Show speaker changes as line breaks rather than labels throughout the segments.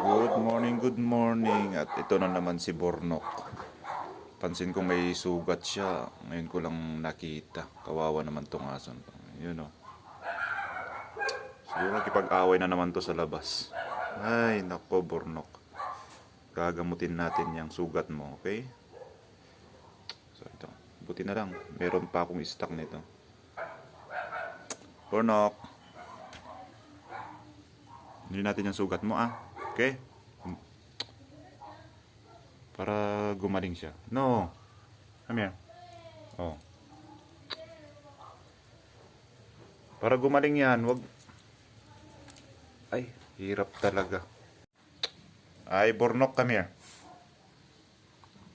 Good morning, good morning. At ito na naman si Bornok. Pansin ko may sugat siya. Ngayon ko lang nakita. Kawawa naman tong aso. to. Yun o. Siguro nakipag-away na naman to sa labas. Ay, nako Bornok. Gagamutin natin yung sugat mo, okay? So ito. Buti na lang. Meron pa akong stock nito. Bornok. Hindi natin yung sugat mo ah. Okay? Para gumaling siya. No. Come here. Oh. Para gumaling yan, wag... Ay, hirap talaga. Ay, Bornok, come here.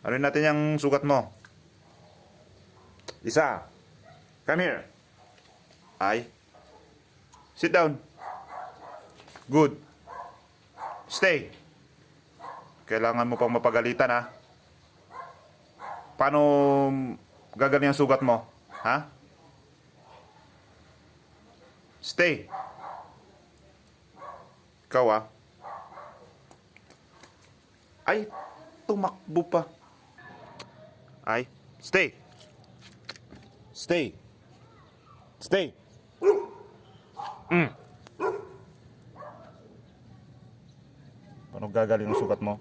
Ano natin yung sugat mo? Isa. Come here. Ay. Sit down. Good. Stay. Kailangan mo pang mapagalitan ha. Paano gagaling ang sugat mo? Ha? Stay. Ikaw ah. Ay, tumakbo pa. Ay, stay. Stay. Stay. Mm. Paano gagaling ang sugat mo?